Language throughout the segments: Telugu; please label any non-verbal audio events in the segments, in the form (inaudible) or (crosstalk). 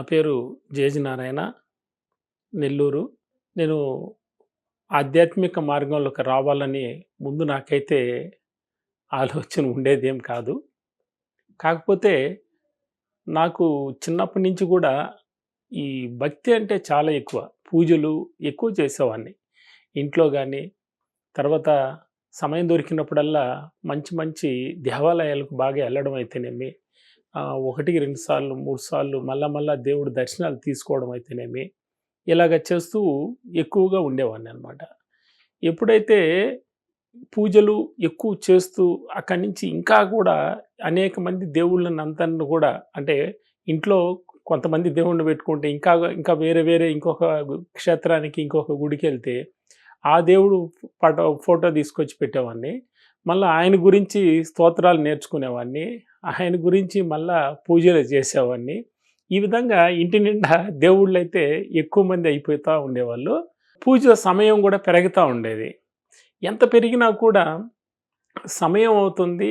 నా పేరు జేజి నారాయణ నెల్లూరు. నేను ఆధ్యాత్మిక మార్గంలోకి రావాలని ముందు నాకైతే ఆలోచన ఉండేదేం కాదు. కాకపోతే నాకు చిన్నప్పటి నుంచి కూడా ఈ భక్తి అంటే చాలా ఎక్కువ. పూజలు ఎక్కువ చేసేవాడిని ఇంట్లో కానీ తర్వాత సమయం దొరికినప్పుడల్లా మంచి మంచి దేవాలయాలకు బాగా వెళ్ళడం అయితేనేమి ఒకటికి రెండు సార్లు మూడు సార్లు మళ్ళా మళ్ళా దేవుడు దర్శనాలు తీసుకోవడం అయితేనేమి ఇలాగ చేస్తూ ఎక్కువగా ఉండేవాడిని అనమాట ఎప్పుడైతే పూజలు ఎక్కువ చేస్తూ అక్కడి నుంచి ఇంకా కూడా అనేక మంది దేవుళ్ళని అంతను కూడా అంటే ఇంట్లో కొంతమంది దేవుణ్ణి పెట్టుకుంటే ఇంకా ఇంకా వేరే వేరే ఇంకొక క్షేత్రానికి ఇంకొక గుడికి వెళ్తే ఆ దేవుడు పటో ఫోటో తీసుకొచ్చి పెట్టేవాడిని. మళ్ళీ ఆయన గురించి స్తోత్రాలు నేర్చుకునేవాడిని. ఆయన గురించి మళ్ళా పూజలు చేసేవాడిని. ఈ విధంగా ఇంటి నిండా దేవుళ్ళు అయితే ఎక్కువ మంది అయిపోతూ ఉండేవాళ్ళు. పూజ సమయం కూడా పెరుగుతూ ఉండేది. ఎంత పెరిగినా కూడా సమయం అవుతుంది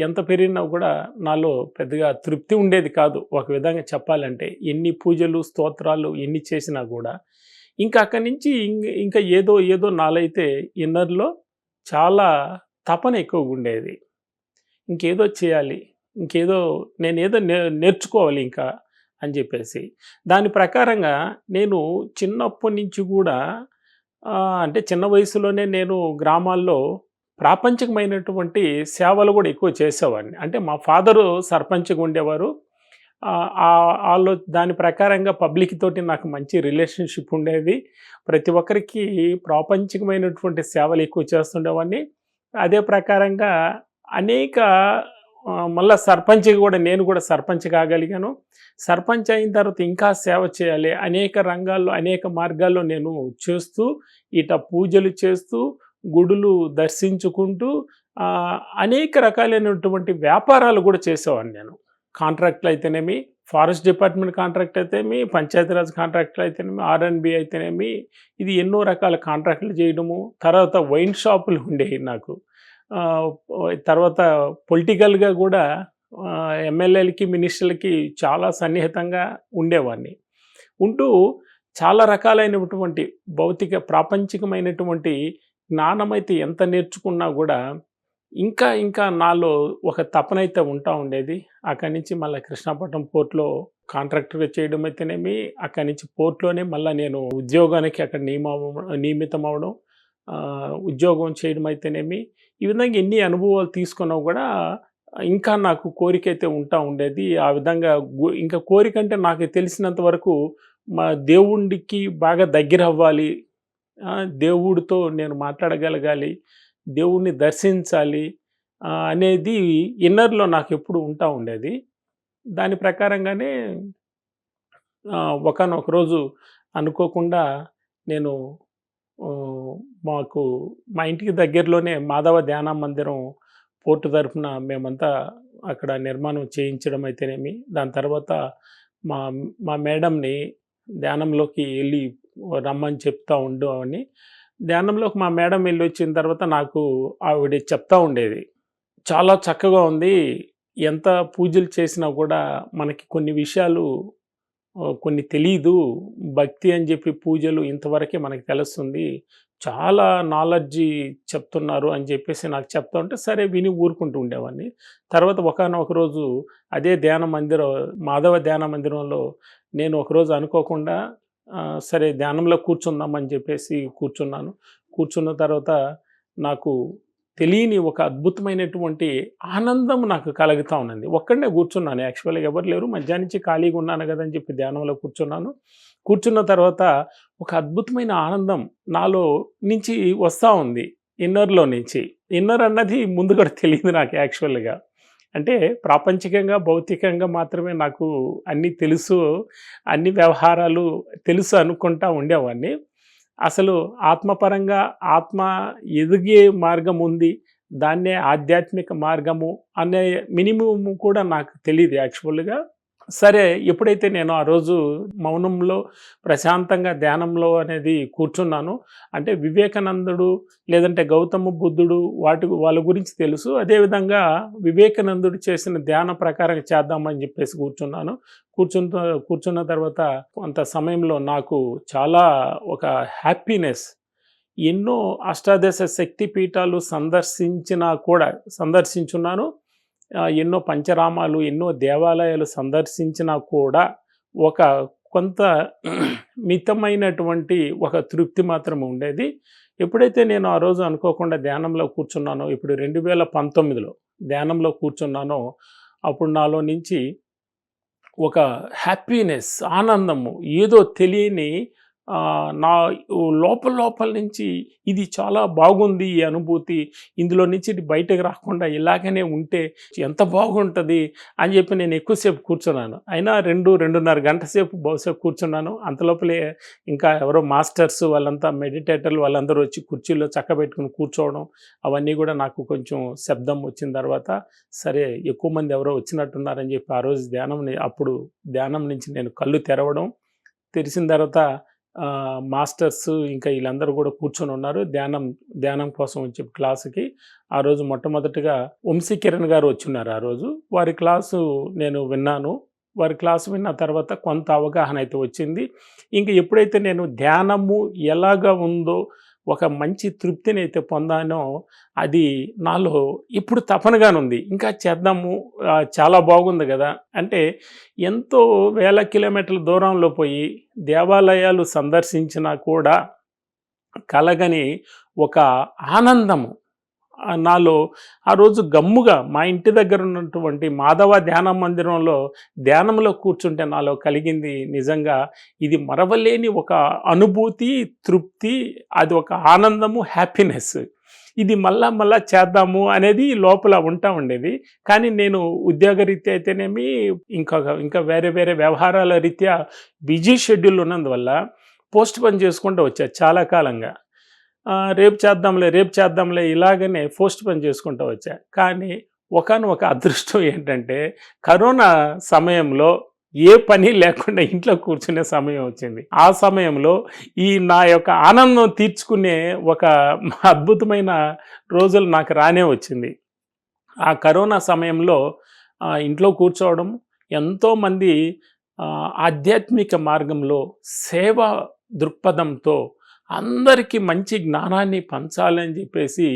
ఎంత పెరిగినా కూడా నాలో పెద్దగా తృప్తి ఉండేది కాదు. ఒక విధంగా చెప్పాలంటే ఎన్ని పూజలు స్తోత్రాలు ఎన్ని చేసినా కూడా. ఇంకా అక్కడి నుంచి ఇంకా ఏదో ఏదో నాలైతే ఇన్నర్లో చాలా తపన ఎక్కువగా ఉండేది. ఇంకేదో చేయాలి. ఇంకేదో నేను ఏదో నే నేర్చుకోవాలి ఇంకా అని చెప్పేసి. దాని ప్రకారంగా నేను చిన్నప్పటి నుంచి కూడా అంటే చిన్న వయసులోనే నేను గ్రామాల్లో ప్రాపంచికమైనటువంటి సేవలు కూడా ఎక్కువ చేసేవాడిని. అంటే మా ఫాదరు సర్పంచ్గా ఉండేవారు. వాళ్ళు దాని ప్రకారంగా పబ్లిక్ తోటి నాకు మంచి రిలేషన్షిప్ ఉండేది. ప్రతి ఒక్కరికి ప్రాపంచికమైనటువంటి సేవలు ఎక్కువ చేస్తుండేవాడిని. అదే ప్రకారంగా అనేక మళ్ళీ సర్పంచ్గా కూడా నేను కూడా సర్పంచ్ కాగలిగాను. సర్పంచ్ అయిన తర్వాత ఇంకా సేవ చేయాలి. అనేక రంగాల్లో అనేక మార్గాల్లో నేను చేస్తూ ఇట పూజలు చేస్తూ గుడులు దర్శించుకుంటూ అనేక రకాలైనటువంటి వ్యాపారాలు కూడా చేసేవాడిని నేను. కాంట్రాక్ట్లు అయితేనేమి ఫారెస్ట్ డిపార్ట్మెంట్ కాంట్రాక్ట్ అయితేనేమి పంచాయతీరాజ్ కాంట్రాక్ట్లు అయితేనేమి ఆర్ఎన్బి అయితేనేమి ఇది ఎన్నో రకాల కాంట్రాక్ట్లు చేయడము తర్వాత వైన్ షాపులు ఉండేవి నాకు. తర్వాత పొలిటికల్గా కూడా ఎమ్మెల్యేలకి మినిస్టర్లకి చాలా సన్నిహితంగా ఉండేవాడిని. ఉంటూ చాలా రకాలైనటువంటి భౌతిక ప్రాపంచికమైనటువంటి జ్ఞానం అయితే ఎంత నేర్చుకున్నా కూడా ఇంకా ఇంకా నాలో ఒక తపనైతే ఉంటా ఉండేది. అక్కడి నుంచి మళ్ళీ కృష్ణాపట్నం పోర్ట్లో కాంట్రాక్టర్గా చేయడం అయితేనేమి అక్కడి నుంచి పోర్ట్లోనే మళ్ళీ నేను ఉద్యోగానికి అక్కడ నియమ నియమితం అవడం ఉద్యోగం చేయడం అయితేనేమి ఈ విధంగా ఎన్ని అనుభవాలు తీసుకున్నా కూడా ఇంకా నాకు కోరిక అయితే ఉంటా ఉండేది. ఆ విధంగా ఇంకా కోరిక అంటే నాకు తెలిసినంత వరకు మా దేవుడికి బాగా దగ్గర అవ్వాలి. దేవుడితో నేను మాట్లాడగలగాలి. దేవుణ్ణి దర్శించాలి అనేది ఇన్నర్లో నాకు ఎప్పుడు ఉంటా ఉండేది. దాని ప్రకారంగానే ఒకనొక రోజు అనుకోకుండా నేను మాకు మా ఇంటికి దగ్గరలోనే మాధవ ధ్యాన మందిరం పోర్టు తరఫున మేమంతా అక్కడ నిర్మాణం చేయించడం అయితేనేమి దాని తర్వాత మా మా మేడంని ధ్యానంలోకి వెళ్ళి రమ్మని చెప్తా ఉండు అని ధ్యానంలోకి మా మేడం వెళ్ళి వచ్చిన తర్వాత నాకు ఆవిడ చెప్తా ఉండేది. చాలా చక్కగా ఉంది. ఎంత పూజలు చేసినా కూడా మనకి కొన్ని విషయాలు కొన్ని తెలీదు. భక్తి అని చెప్పి పూజలు ఇంతవరకే మనకి తెలుస్తుంది. చాలా నాలెడ్జి చెప్తున్నారు అని చెప్పేసి నాకు చెప్తా ఉంటే సరే విని ఊరుకుంటూ ఉండేవాడిని. తర్వాత ఒకనొక రోజు అదే ధ్యాన మందిరం మాధవ ధ్యాన మందిరంలో నేను ఒకరోజు అనుకోకుండా సరే ధ్యానంలో కూర్చుందామని చెప్పేసి కూర్చున్నాను. కూర్చున్న తర్వాత నాకు తెలియని ఒక అద్భుతమైనటువంటి ఆనందం నాకు కలుగుతూ ఉన్నది ఒక్కడనే కూర్చున్నాను. యాక్చువల్గా ఎవరు లేరు. మధ్యాహ్నం నుంచి ఖాళీగా ఉన్నాను కదని చెప్పి ధ్యానంలో కూర్చున్నాను. కూర్చున్న తర్వాత ఒక అద్భుతమైన ఆనందం నాలో నుంచి వస్తూ ఉంది. ఇన్నర్లో నుంచి. ఇన్నర్ అన్నది ముందు కూడా తెలియదు నాకు యాక్చువల్గా. అంటే ప్రాపంచికంగా భౌతికంగా మాత్రమే నాకు అన్నీ తెలుసు అన్ని వ్యవహారాలు తెలుసు అనుకుంటా ఉండేవాడిని. అసలు ఆత్మపరంగా ఆత్మ ఎదిగే మార్గం ఉంది దాన్నే ఆధ్యాత్మిక మార్గము అనే మినిమం కూడా నాకు తెలియదు యాక్చువల్గా. సరే ఎప్పుడైతే నేను ఆ రోజు మౌనంలో ప్రశాంతంగా ధ్యానంలో అనేది కూర్చున్నాను అంటే వివేకానందుడు లేదంటే గౌతమ బుద్ధుడు వాటి వాళ్ళ గురించి తెలుసు. అదేవిధంగా వివేకానందుడు చేసిన ధ్యాన ప్రకారం చేద్దామని చెప్పేసి కూర్చున్నాను. కూర్చున్న కూర్చున్న తర్వాత కొంత సమయంలో నాకు చాలా ఒక హ్యాపీనెస్ ఎన్నో అష్టాదశ శక్తి పీఠాలు సందర్శించినా కూడా సందర్శించున్నాను. ఎన్నో పంచరామాలు ఎన్నో దేవాలయాలు సందర్శించినా కూడా ఒక కొంత మితమైనటువంటి ఒక తృప్తి మాత్రం ఉండేది. ఎప్పుడైతే నేను ఆ రోజు అనుకోకుండా ధ్యానంలో కూర్చున్నానో ఇప్పుడు రెండు వేల పంతొమ్మిదిలో ధ్యానంలో కూర్చున్నానో అప్పుడు నాలో నుంచి ఒక హ్యాపీనెస్ ఆనందము ఏదో తెలియని నా లోపల లోపల నుంచి ఇది చాలా బాగుంది ఈ అనుభూతి. ఇందులో నుంచి బయటకు రాకుండా ఇలాగనే ఉంటే ఎంత బాగుంటుంది అని చెప్పి నేను ఎక్కువసేపు కూర్చున్నాను. అయినా రెండు రెండున్నర గంట సేపు బహుశా కూర్చున్నాను. అంతలోపలే ఇంకా ఎవరో మాస్టర్స్ వాళ్ళంతా మెడిటేటర్లు వాళ్ళందరూ వచ్చి కుర్చీలో చక్కబెట్టుకుని కూర్చోవడం అవన్నీ కూడా నాకు కొంచెం శబ్దం వచ్చిన తర్వాత సరే ఎక్కువ మంది ఎవరో వచ్చినట్టున్నారని చెప్పి ఆ రోజు ధ్యానం అప్పుడు ధ్యానం నుంచి నేను కళ్ళు తెరవడం తెరిచిన తర్వాత మాస్టర్స్ ఇంకా వీళ్ళందరూ కూడా కూర్చొని ఉన్నారు. ధ్యానం ధ్యానం కోసం వచ్చి క్లాసుకి. ఆ రోజు మొట్టమొదటిగా వంశీ కిరణ్ గారు వచ్చున్నారు ఆ రోజు. వారి క్లాసు నేను విన్నాను. వారి క్లాసు విన్న తర్వాత కొంత అవగాహన అయితే వచ్చింది. ఇంకా ఎప్పుడైతే నేను ధ్యానము ఎలాగా ఉందో ఒక మంచి తృప్తిని అయితే పొందానో అది నాలో ఇప్పుడు తపనగానుంది. ఇంకా చేద్దాము చాలా బాగుంది కదా. అంటే ఎంతో వేల కిలోమీటర్ల దూరంలో పోయి దేవాలయాలు సందర్శించినా కూడా కలగని ఒక ఆనందము. నాలో ఆ రోజు గమ్ముగా మా ఇంటి దగ్గర ఉన్నటువంటి మాధవ ధ్యాన మందిరంలో ధ్యానంలో కూర్చుంటే నాలో కలిగింది నిజంగా. ఇది మరవలేని ఒక అనుభూతి తృప్తి అది ఒక ఆనందము హ్యాపీనెస్ ఇది మళ్ళా మళ్ళా చేద్దాము అనేది లోపల ఉంటా ఉండేది. కానీ నేను ఉద్యోగరీత్యా అయితేనేమి ఇంకా ఇంకా వేరే వేరే వ్యవహారాల రీత్యా బిజీ షెడ్యూల్ ఉన్నందువల్ల పోస్ట్ పని చేసుకుంటూ వచ్చా చాలా కాలంగా. రేపు చేద్దాంలే రేపు చేద్దాంలే ఇలాగనే పోస్ట్ పని చేసుకుంటూ వచ్చా. కానీ ఒకనొక అదృష్టం ఏంటంటే కరోనా సమయంలో ఏ పని లేకుండా ఇంట్లో కూర్చునే సమయం వచ్చింది. ఆ సమయంలో ఈ నా యొక్క ఆనందం తీర్చుకునే ఒక అద్భుతమైన రోజులు నాకు రానే వచ్చింది. ఆ కరోనా సమయంలో ఇంట్లో కూర్చోవడం ఎంతోమంది ఆధ్యాత్మిక మార్గంలో సేవా దృక్పథంతో అందరికీ మంచి జ్ఞానాన్ని పంచాలని చెప్పేసి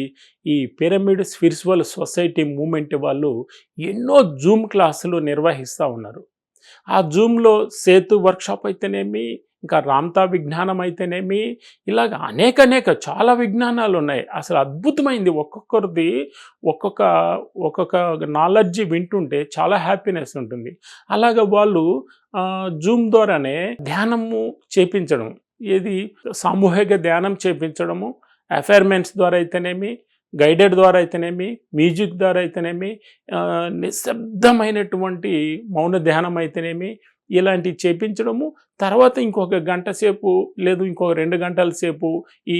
ఈ పిరమిడ్ స్పిరిచువల్ సొసైటీ మూమెంట్ వాళ్ళు ఎన్నో జూమ్ క్లాసులు నిర్వహిస్తూ ఉన్నారు. ఆ జూమ్లో సేతు వర్క్షాప్ అయితేనేమి ఇంకా రామ్తా విజ్ఞానం అయితేనేమి ఇలాగ అనేక అనేక చాలా విజ్ఞానాలు ఉన్నాయి. అసలు అద్భుతమైంది. ఒక్కొక్కరిది ఒక్కొక్క ఒక్కొక్క నాలెడ్జి వింటుంటే చాలా హ్యాపీనెస్ ఉంటుంది. అలాగ వాళ్ళు జూమ్ ద్వారానే ధ్యానము చేపించడం ఏది? సామూహిక ధ్యానం చేపించడము అఫైర్మెంట్స్ ద్వారా అయితేనేమి గైడెడ్ ద్వారా అయితేనేమి మ్యూజిక్ ద్వారా అయితేనేమి నిశ్శబ్దమైనటువంటి మౌన ధ్యానం అయితేనేమి ఇలాంటివి చేపించడము. తర్వాత ఇంకొక గంట సేపు లేదు ఇంకొక రెండు గంటల సేపు ఈ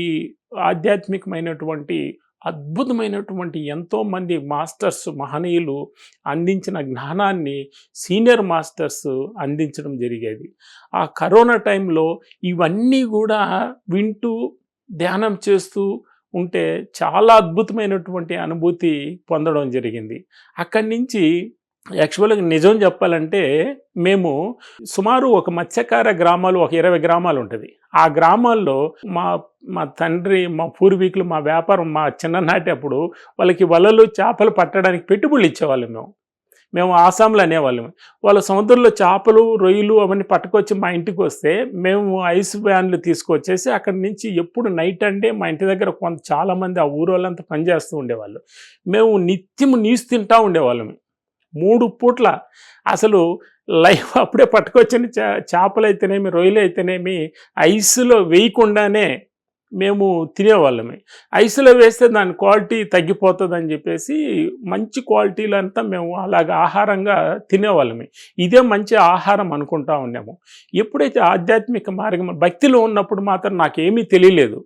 ఆధ్యాత్మికమైనటువంటి అద్భుతమైనటువంటి ఎంతోమంది మాస్టర్స్ మహనీయులు అందించిన జ్ఞానాన్ని సీనియర్ మాస్టర్స్ అందించడం జరిగేది. ఆ కరోనా టైంలో ఇవన్నీ కూడా వింటూ ధ్యానం చేస్తూ ఉంటే చాలా అద్భుతమైనటువంటి అనుభూతి పొందడం జరిగింది. అక్కడి నుంచి యాక్చువల్గా నిజం చెప్పాలంటే మేము సుమారు ఒక మత్స్యకార గ్రామాలు ఒక ఇరవై గ్రామాలు ఉంటుంది ఆ గ్రామాల్లో మా మా తండ్రి మా పూర్వీకులు మా వ్యాపారం మా చిన్ననాటప్పుడు వాళ్ళకి వలలు చేపలు పట్టడానికి పెట్టుబడులు ఇచ్చేవాళ్ళం మేము. మేము ఆసాంలో అనేవాళ్ళం. వాళ్ళ సముద్రంలో చేపలు రొయ్యలు అవన్నీ పట్టుకొచ్చి మా ఇంటికి వస్తే మేము ఐస్ వ్యాన్లు తీసుకొచ్చేసి అక్కడి నుంచి ఎప్పుడు నైట్ అంటే మా ఇంటి దగ్గర కొంత చాలామంది ఆ ఊరు వాళ్ళంతా పనిచేస్తూ ఉండేవాళ్ళు. మేము నిత్యం నీసు తింటూ ఉండేవాళ్ళం. మూడు పూట్ల అసలు లైవ్ (laughs) అప్పుడే పట్టుకొచ్చిన చా చేపలు అయితేనేమి రొయ్యలు అయితేనేమి ఐస్లో వేయకుండానే మేము తినేవాళ్ళమే. ఐస్లో వేస్తే దాని క్వాలిటీ తగ్గిపోతుంది అని చెప్పేసి మంచి క్వాలిటీలు అంతా మేము అలాగ ఆహారంగా తినేవాళ్ళమే. ఇదే మంచి ఆహారం అనుకుంటా ఉన్నాము. ఎప్పుడైతే ఆధ్యాత్మిక మార్గం భక్తిలో ఉన్నప్పుడు మాత్రం నాకేమీ తెలియలేదు.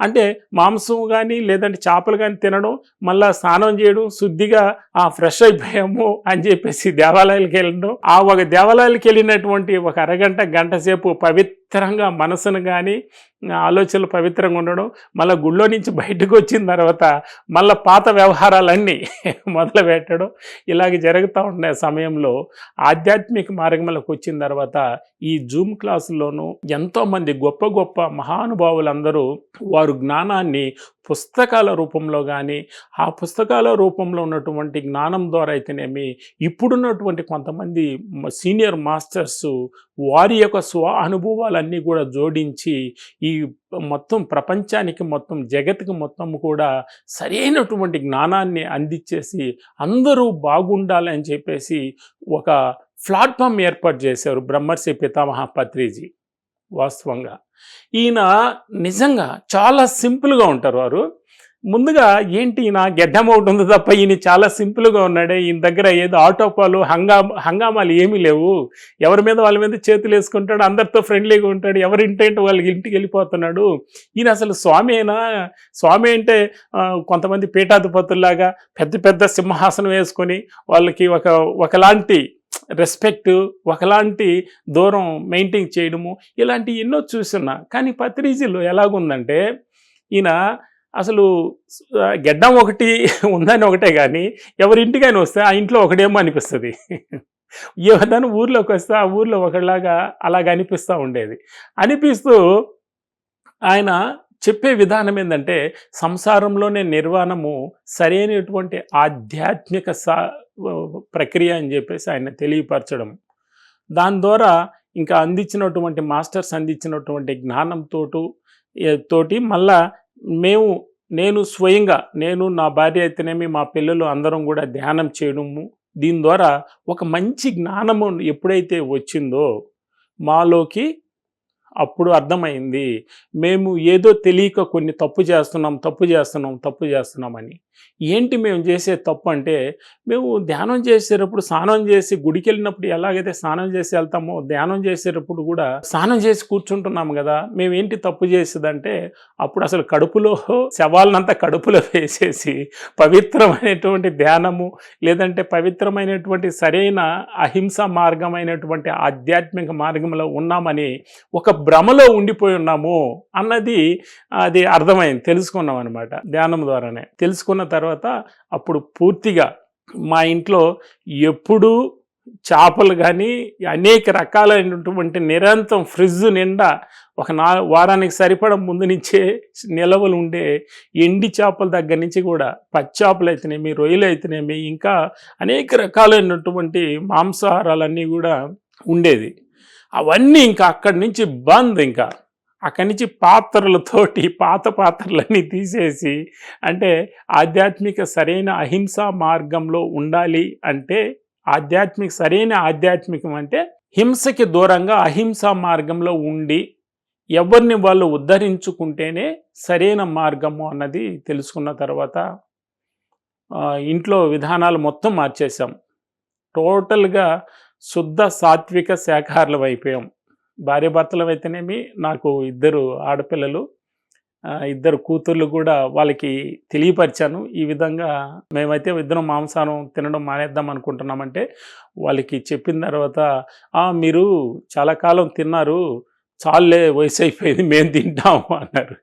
అంటే మాంసం కానీ లేదంటే చేపలు కానీ తినడం మళ్ళీ స్నానం చేయడం శుద్ధిగా ఆ ఫ్రెష్ అయిపోయాము అని చెప్పేసి దేవాలయాలకు వెళ్ళడం. ఆ ఒక దేవాలయాలకు వెళ్ళినటువంటి ఒక అరగంట గంట సేపు పవిత్రంగా మనసును కానీ ఆలోచనలు పవిత్రంగా ఉండడం మళ్ళీ గుళ్ళో నుంచి బయటకు వచ్చిన తర్వాత మళ్ళీ పాత వ్యవహారాలన్నీ (laughs) మొదలు పెట్టడం ఇలాగ జరుగుతూ ఉండే సమయంలో ఆధ్యాత్మిక మార్గంలోకి వచ్చిన తర్వాత ఈ జూమ్ క్లాసుల్లోనూ ఎంతోమంది గొప్ప గొప్ప మహానుభావులందరూ వారు జ్ఞానాన్ని పుస్తకాల రూపంలో కానీ ఆ పుస్తకాల రూపంలో ఉన్నటువంటి జ్ఞానం ద్వారా అయితేనేమి ఇప్పుడున్నటువంటి కొంతమంది సీనియర్ మాస్టర్స్ వారి యొక్క స్వ అనుభవాలన్నీ కూడా జోడించి ఈ మొత్తం ప్రపంచానికి మొత్తం జగత్కి మొత్తం కూడా సరైనటువంటి జ్ఞానాన్ని అందించేసి అందరూ బాగుండాలని చెప్పేసి ఒక ప్లాట్ఫామ్ ఏర్పాటు చేశారు బ్రహ్మర్షి పితామహ పత్రిజీ. వాస్తవంగా. ఈయన నిజంగా చాలా సింపుల్గా ఉంటారు వారు. ముందుగా ఏంటి ఈయన గెడ్డం ఒకటి ఉంది తప్ప ఈయన చాలా సింపుల్గా ఉన్నాడే. ఈయన దగ్గర ఏదో ఆటోపాలు హంగా హంగామాలు ఏమీ లేవు. ఎవరి మీద వాళ్ళ మీద చేతులు వేసుకుంటాడు అందరితో ఫ్రెండ్లీగా ఉంటాడు ఎవరి ఇంటేంటి వాళ్ళకి ఇంటికి వెళ్ళిపోతున్నాడు. ఈయన అసలు స్వామి అయినా స్వామి అంటే కొంతమంది పీఠాధిపతుల్లాగా పెద్ద పెద్ద సింహాసనం వేసుకొని వాళ్ళకి ఒక ఒకలాంటి రెస్పెక్ట్ ఒకలాంటి దూరం మెయింటైన్ చేయడము ఇలాంటి ఎన్నో చూస్తున్నా కానీ పత్రిజీలో ఎలాగుందంటే ఈయన అసలు గెడ్డం ఒకటి (laughs) ఉందని ఒకటే కానీ ఎవరింటికైనా వస్తే ఆ ఇంట్లో ఒకటేమో అనిపిస్తుంది. ఏదైనా (laughs) ఊర్లోకి వస్తే ఆ ఊర్లో ఒకలాగా అలాగ అనిపిస్తూ ఉండేది. అనిపిస్తూ ఆయన చెప్పే విధానం ఏంటంటే సంసారంలోనే నిర్వాణము సరైనటువంటి ఆధ్యాత్మిక సా ప్రక్రియ అని చెప్పేసి ఆయన తెలియపరచడం. దాని ద్వారా ఇంకా అందించినటువంటి మాస్టర్స్ అందించినటువంటి జ్ఞానంతో తోటి మళ్ళా మేము నేను స్వయంగా నేను నా భార్య అయితేనేమి మా పిల్లలు అందరం కూడా ధ్యానం చేయడము దీని ద్వారా ఒక మంచి జ్ఞానము ఎప్పుడైతే వచ్చిందో మాలోకి అప్పుడు అర్థమైంది. మేము ఏదో తెలియక కొన్ని తప్పు చేస్తున్నాం తప్పు చేస్తున్నాం తప్పు చేస్తున్నామని. ఏంటి మేము చేసే తప్పు అంటే మేము ధ్యానం చేసేటప్పుడు స్నానం చేసి గుడికి వెళ్ళినప్పుడు ఎలాగైతే స్నానం చేసి వెళ్తామో ధ్యానం చేసేటప్పుడు కూడా స్నానం చేసి కూర్చుంటున్నాం కదా మేము ఏంటి తప్పు చేసేదంటే అప్పుడు అసలు కడుపులో శవాలనంతా కడుపులో వేసేసి పవిత్రమైనటువంటి ధ్యానము లేదంటే పవిత్రమైనటువంటి సరైన అహింస మార్గమైనటువంటి ఆధ్యాత్మిక మార్గంలో ఉన్నామని ఒక భ్రమలో ఉండిపోయి ఉన్నాము అన్నది అది అర్థమైంది తెలుసుకున్నాం అనమాట ధ్యానం ద్వారానే. తెలుసుకున్న తర్వాత అప్పుడు పూర్తిగా మా ఇంట్లో ఎప్పుడూ చేపలు కానీ అనేక రకాలైనటువంటి నిరంతరం ఫ్రిడ్జ్ నిండా ఒక నా వారానికి సరిపడ ముందు నుంచే నిలవలు ఉండే ఎండి చేపల దగ్గర నుంచి కూడా పచ్చి చేపలు అయితేనేమి రొయ్యలు అయితేనేమి ఇంకా అనేక రకాలైనటువంటి మాంసాహారాలన్నీ కూడా ఉండేది. అవన్నీ ఇంకా అక్కడి నుంచి బంద్ ఇంకా. అక్కడి నుంచి పాత్రలతోటి పాత పాత్రలన్నీ తీసేసి అంటే ఆధ్యాత్మిక సరైన అహింసా మార్గంలో ఉండాలి అంటే ఆధ్యాత్మిక సరైన ఆధ్యాత్మికం అంటే హింసకి దూరంగా అహింసా మార్గంలో ఉండి ఎవరిని వాళ్ళు ఉద్ధరించుకుంటేనే సరైన మార్గము అన్నది తెలుసుకున్న తర్వాత ఇంట్లో విధానాలు మొత్తం మార్చేసాం టోటల్గా శుద్ధ సాత్విక శాఖాహారులం అయిపోయాం. భార్య భర్తలు అయితేనేమి నాకు ఇద్దరు ఆడపిల్లలు ఇద్దరు కూతుర్లు కూడా వాళ్ళకి తెలియపరిచాను. ఈ విధంగా మేమైతే ఇద్దరం మాంసాహారం తినడం మానేద్దాం అనుకుంటున్నామంటే వాళ్ళకి చెప్పిన తర్వాత మీరు చాలా కాలం తిన్నారు చాలే వయసు అయిపోయింది మేము తింటాము అన్నారు.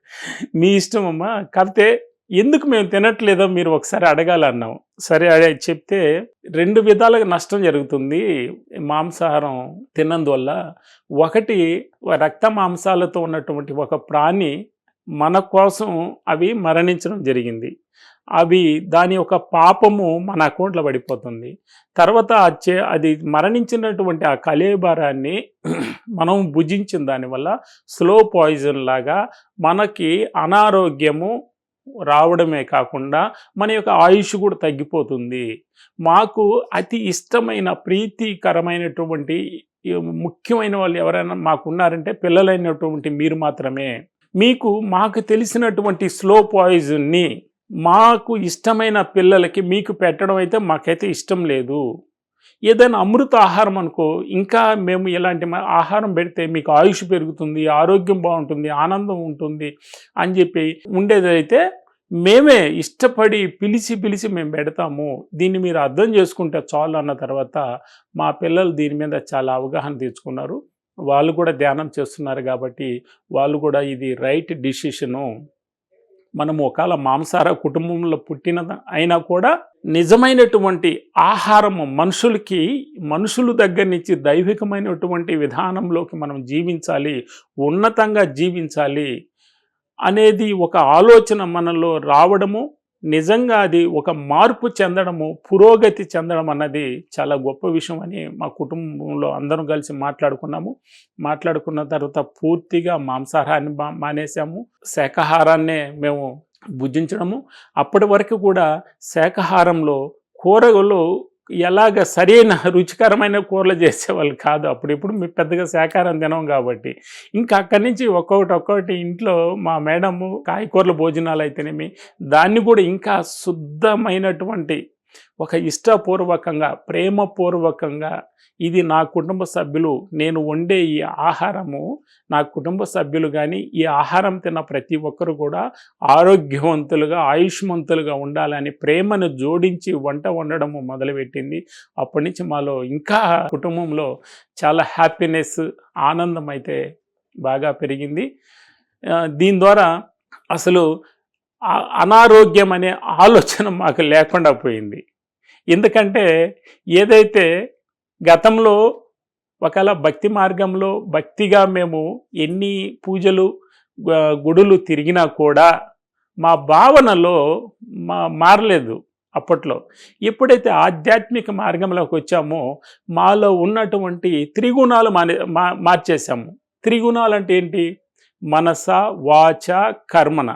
మీ ఇష్టం అమ్మా కాకపోతే ఎందుకు మేము తినట్లేదో మీరు ఒకసారి అడగాలన్నాం. సరే అడే చెప్తే రెండు విధాలుగా నష్టం జరుగుతుంది. మాంసాహారం తిన్నందువల్ల ఒకటి రక్త మాంసాలతో ఉన్నటువంటి ఒక ప్రాణి మన కోసం అవి మరణించడం జరిగింది. అవి దాని యొక్క పాపము మన అకౌంట్లో పడిపోతుంది. తర్వాత ఆ చే- అది మరణించినటువంటి ఆ కలేబరాన్ని (clears throat) మనం భుజించిన దానివల్ల స్లో పాయిజన్ లాగా మనకి అనారోగ్యము రావడమే కాకుండా మన యొక్క ఆయుష్ కూడా తగ్గిపోతుంది. మాకు అతి ఇష్టమైన ప్రీతికరమైనటువంటి ముఖ్యమైన వాళ్ళు ఎవరైనా మాకు ఉన్నారంటే పిల్లలైనటువంటి మీరు మాత్రమే. మీకు మాకు తెలిసినటువంటి స్లో పాయిజన్ని మాకు ఇష్టమైన పిల్లలకి మీకు పెట్టడం అయితే మాకైతే ఇష్టం లేదు. ఏదైనా అమృత ఆహారం అనుకో ఇంకా మేము ఇలాంటి ఆహారం పెడితే మీకు ఆయుష్ పెరుగుతుంది ఆరోగ్యం బాగుంటుంది ఆనందం ఉంటుంది అని చెప్పి ఉండేదైతే మేమే ఇష్టపడి పిలిచి పిలిచి మేము పెడతాము. దీన్ని మీరు అర్థం చేసుకుంటే చాలు అన్న తర్వాత మా పిల్లలు దీని మీద చాలా అవగాహన తెచ్చుకున్నారు. వాళ్ళు కూడా ధ్యానం చేస్తున్నారు కాబట్టి వాళ్ళు కూడా ఇది రైట్ డిసిషను. మనం ఒకవేళ మాంసాహార కుటుంబంలో పుట్టిన అయినా కూడా నిజమైనటువంటి ఆహారము మనుషులకి మనుషుల దగ్గర నుంచి దైవికమైనటువంటి విధానంలోకి మనం జీవించాలి ఉన్నతంగా జీవించాలి అనేది ఒక ఆలోచన మనలో రావడము నిజంగా అది ఒక మార్పు చెందడము పురోగతి చెందడం అన్నది చాలా గొప్ప విషయం అని మా కుటుంబంలో అందరం కలిసి మాట్లాడుకున్నాము. మాట్లాడుకున్న తర్వాత పూర్తిగా మాంసాహారాన్ని మా మానేసాము శాకాహారాన్నే మేము భుజించడము. అప్పటి వరకు కూడా శాకాహారంలో కూరలు ఎలాగ సరైన రుచికరమైన కూరలు చేసేవాళ్ళు కాదు. అప్పుడు ఇప్పుడు మేము పెద్దగా శాకాహారం తినం కాబట్టి. ఇంకా అక్కడి నుంచి ఒక్కొక్కటి ఒక్కొక్కటి ఇంట్లో మా మేడము కాయకూరల భోజనాలు అయితేనేమి దాన్ని కూడా ఇంకా శుద్ధమైనటువంటి ఒక ఇష్టపూర్వకంగా ప్రేమపూర్వకంగా ఇది నా కుటుంబ సభ్యులు నేను వండే ఈ ఆహారము నా కుటుంబ సభ్యులు కానీ ఈ ఆహారం తిన్న ప్రతి ఒక్కరు కూడా ఆరోగ్యవంతులుగా ఆయుష్మంతులుగా ఉండాలని ప్రేమను జోడించి వంట వండడము మొదలుపెట్టింది. అప్పటి నుంచి మాలో ఇంకా కుటుంబంలో చాలా హ్యాపీనెస్ ఆనందం అయితే బాగా పెరిగింది. దీని ద్వారా అసలు అనారోగ్యం అనే ఆలోచన మాకు లేకుండా పోయింది. ఎందుకంటే ఏదైతే గతంలో ఒకవేళ భక్తి మార్గంలో భక్తిగా మేము ఎన్ని పూజలు గుడులు తిరిగినా కూడా మా భావనలో మా మారలేదు అప్పట్లో. ఎప్పుడైతే ఆధ్యాత్మిక మార్గంలోకి వచ్చామో మాలో ఉన్నటువంటి త్రిగుణాలు మానే మా మార్చేసాము త్రిగుణాలు అంటే ఏంటి? మనస వాచ కర్మన.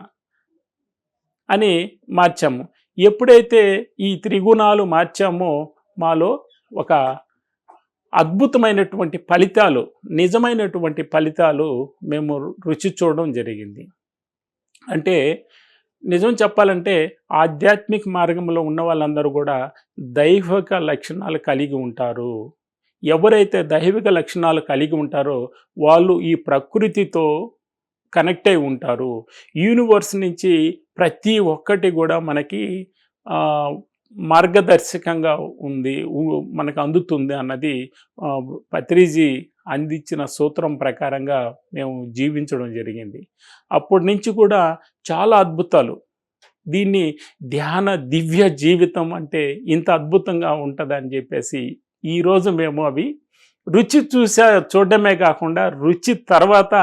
అని మార్చాము. ఎప్పుడైతే ఈ త్రిగుణాలు మార్చామో మాలో ఒక అద్భుతమైనటువంటి ఫలితాలు నిజమైనటువంటి ఫలితాలు మేము రుచి చూడడం జరిగింది. అంటే నిజం చెప్పాలంటే ఆధ్యాత్మిక మార్గంలో ఉన్న వాళ్ళందరూ కూడా దైవిక లక్షణాలు కలిగి ఉంటారు. ఎవరైతే దైవిక లక్షణాలు కలిగి ఉంటారో వాళ్ళు ఈ ప్రకృతితో కనెక్ట్ అయి ఉంటారు. యూనివర్స్ నుంచి ప్రతి ఒక్కటి కూడా మనకి మార్గదర్శకంగా ఉంది మనకు అందుతుంది అన్నది పత్రిజీ అందించిన సూత్రం ప్రకారంగా మేము జీవించడం జరిగింది. అప్పటి నుంచి కూడా చాలా అద్భుతాలు. దీన్ని ధ్యాన దివ్య జీవితం అంటే ఇంత అద్భుతంగా ఉంటుందని చెప్పేసి ఈరోజు మేము అవి రుచి చూసా చూడడమే కాకుండా రుచి తర్వాత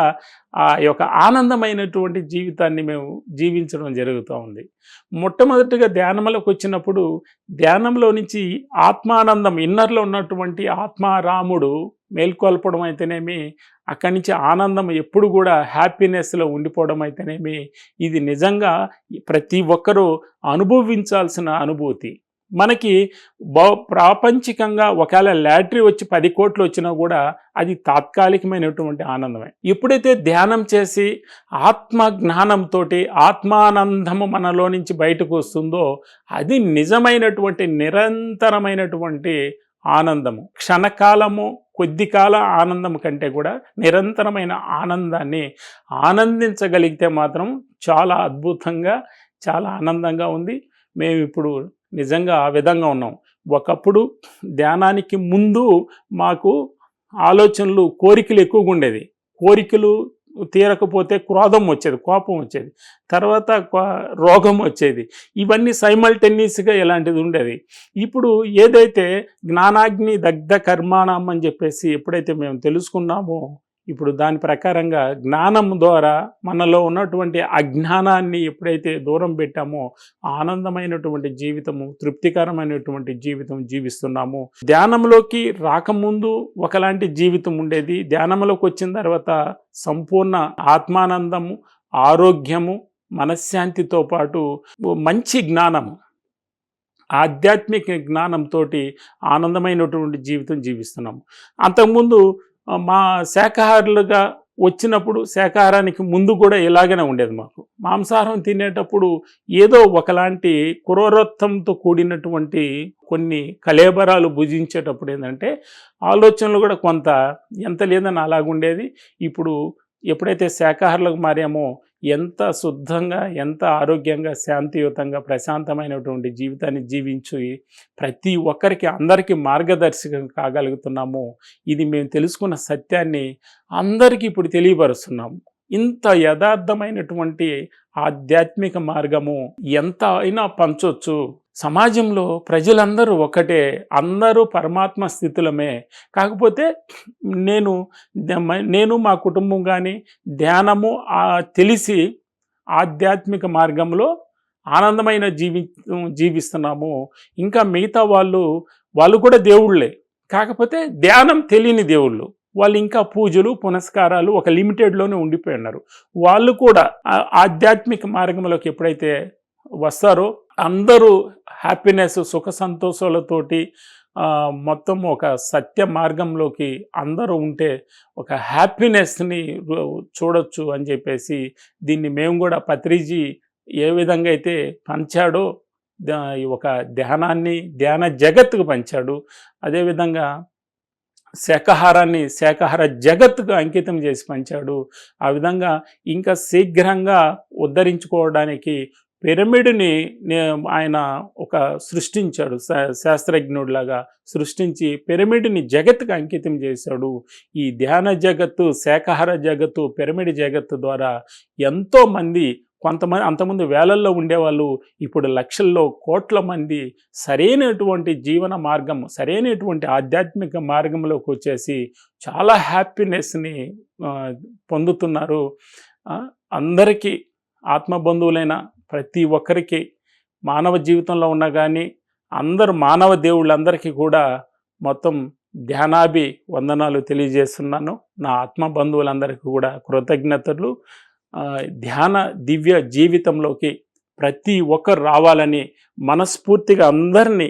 ఆ యొక్క ఆనందమైనటువంటి జీవితాన్ని మేము జీవించడం జరుగుతూ ఉంది. మొట్టమొదటిగా ధ్యానంలోకి వచ్చినప్పుడు ధ్యానంలో నుంచి ఆత్మానందం ఇన్నర్లో ఉన్నటువంటి ఆత్మారాముడు మేల్కొల్పడం అయితేనేమి అక్కడి నుంచి ఆనందం ఎప్పుడు కూడా హ్యాపీనెస్లో ఉండిపోవడం అయితేనేమి ఇది నిజంగా ప్రతి ఒక్కరూ అనుభవించాల్సిన అనుభూతి. మనకి బా ప్రాపంచికంగా ఒకవేళ లాటరీ వచ్చి పది కోట్లు వచ్చినా కూడా అది తాత్కాలికమైనటువంటి ఆనందమే. ఎప్పుడైతే ధ్యానం చేసి ఆత్మ జ్ఞానంతో ఆత్మానందము మనలో నుంచి బయటకు వస్తుందో అది నిజమైనటువంటి నిరంతరమైనటువంటి ఆనందము. క్షణకాలము కొద్ది కాల ఆనందం కంటే కూడా నిరంతరమైన ఆనందాన్ని ఆనందించగలిగితే మాత్రం చాలా అద్భుతంగా చాలా ఆనందంగా ఉంది. మేము ఇప్పుడు నిజంగా ఆ విధంగా ఉన్నాం. ఒకప్పుడు ధ్యానానికి ముందు మాకు ఆలోచనలు కోరికలు ఎక్కువగా ఉండేది. కోరికలు తీరకపోతే క్రోధం వచ్చేది కోపం వచ్చేది. తర్వాత కో- రోగం వచ్చేది. ఇవన్నీ సైమల్టెన్నియస్గా ఇలాంటిది ఉండేది. ఇప్పుడు ఏదైతే జ్ఞానాగ్ని దగ్ధ కర్మాణం అని చెప్పేసి ఎప్పుడైతే మేము తెలుసుకున్నామో ఇప్పుడు దాని ప్రకారంగా జ్ఞానం ద్వారా మనలో ఉన్నటువంటి అజ్ఞానాన్ని ఎప్పుడైతే దూరం పెట్టామో ఆనందమైనటువంటి జీవితము తృప్తికరమైనటువంటి జీవితం జీవిస్తున్నాము. ధ్యానంలోకి రాకముందు ఒకలాంటి జీవితం ఉండేది. ధ్యానంలోకి వచ్చిన తర్వాత సంపూర్ణ ఆత్మానందము ఆరోగ్యము మనశ్శాంతితో పాటు మంచి జ్ఞానము ఆధ్యాత్మిక జ్ఞానంతో ఆనందమైనటువంటి జీవితం జీవిస్తున్నాము. అంతకుముందు మా శాఖాహారులుగా వచ్చినప్పుడు శాకాహారానికి ముందు కూడా ఇలాగనే ఉండేది మాకు. మాంసాహారం తినేటప్పుడు ఏదో ఒకలాంటి క్రూరత్వంతో కూడినటువంటి కొన్ని కలేబరాలు భుజించేటప్పుడు ఏంటంటే ఆలోచనలు కూడా కొంత ఎంత లేదని అలాగుండేది. ఇప్పుడు ఎప్పుడైతే శాకాహారులకు మారామో ఎంత శుద్ధంగా ఎంత ఆరోగ్యంగా శాంతియుతంగా ప్రశాంతమైనటువంటి జీవితాన్ని జీవించి ప్రతి ఒక్కరికి అందరికీ మార్గదర్శకం కాగలుగుతున్నాము ఇది మేము తెలుసుకున్న సత్యాన్ని అందరికీ ఇప్పుడు తెలియపరుస్తున్నాము. ఇంత యథార్థమైనటువంటి ఆధ్యాత్మిక మార్గము ఎంత అయినా పంచొచ్చు. సమాజంలో ప్రజలందరూ ఒకటే అందరూ పరమాత్మ స్థితులమే. కాకపోతే నేను నేను మా కుటుంబం కానీ ధ్యానము తెలిసి ఆధ్యాత్మిక మార్గంలో ఆనందమైన జీవి జీవిస్తున్నాము. ఇంకా మిగతా వాళ్ళు వాళ్ళు కూడా దేవుళ్ళే. కాకపోతే ధ్యానం తెలియని దేవుళ్ళు. వాళ్ళు ఇంకా పూజలు పునస్కారాలు ఒక లిమిటెడ్లోనే ఉండిపోయి ఉన్నారు. వాళ్ళు కూడా ఆధ్యాత్మిక మార్గంలోకి ఎప్పుడైతే వస్తారో అందరూ హ్యాపీనెస్ సుఖ సంతోషాలతోటి మొత్తం ఒక సత్య మార్గంలోకి అందరూ ఉంటే ఒక హ్యాపీనెస్ని చూడొచ్చు అని చెప్పేసి దీన్ని మేము కూడా పత్రిజీ ఏ విధంగా అయితే పంచాడో ఒక ధ్యానాన్ని ధ్యాన జగత్తుకు పంచాడు. అదేవిధంగా శాకాహారాన్ని శాకాహార జగత్తుకు అంకితం చేసి పంచాడు. ఆ విధంగా ఇంకా శీఘ్రంగా ఉద్ధరించుకోవడానికి పిరమిడ్ని ఆయన ఒక సృష్టించాడు. శాస్త్రజ్ఞుడిలాగా సృష్టించి పిరమిడ్ని జగత్తుకు అంకితం చేశాడు. ఈ ధ్యాన జగత్తు శాకాహార జగత్తు పిరమిడ్ జగత్తు ద్వారా ఎంతోమంది కొంతమంది అంతకుముందు వేలల్లో ఉండేవాళ్ళు ఇప్పుడు లక్షల్లో కోట్ల మంది సరైనటువంటి జీవన మార్గం సరైనటువంటి ఆధ్యాత్మిక మార్గంలోకి వచ్చేసి చాలా హ్యాపీనెస్ని పొందుతున్నారు. అందరికీ ఆత్మ బంధువులైన ప్రతి ఒక్కరికి మానవ జీవితంలో ఉన్నా కానీ అందరు మానవ దేవుళ్ళందరికీ కూడా మొత్తం ధ్యానాభి వందనాలు తెలియజేస్తున్నాను. నా ఆత్మ బంధువులందరికీ కూడా కృతజ్ఞతలు. ధ్యాన దివ్య జీవితంలోకి ప్రతి ఒక్కరు రావాలని మనస్ఫూర్తిగా అందరినీ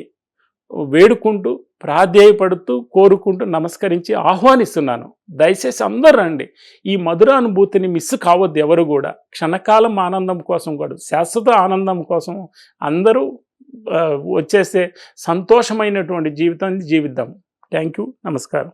వేడుకుంటూ ప్రాధేయపడుతూ కోరుకుంటూ నమస్కరించి ఆహ్వానిస్తున్నాను. దయచేసి అందరు రండి. ఈ మధుర అనుభూతిని మిస్ కావద్దు ఎవరు కూడా. క్షణకాలం ఆనందం కోసం కాదు శాశ్వత ఆనందం కోసం అందరూ వచ్చేసే సంతోషమైనటువంటి జీవితాన్ని జీవిద్దాం. Thank you. నమస్కారం.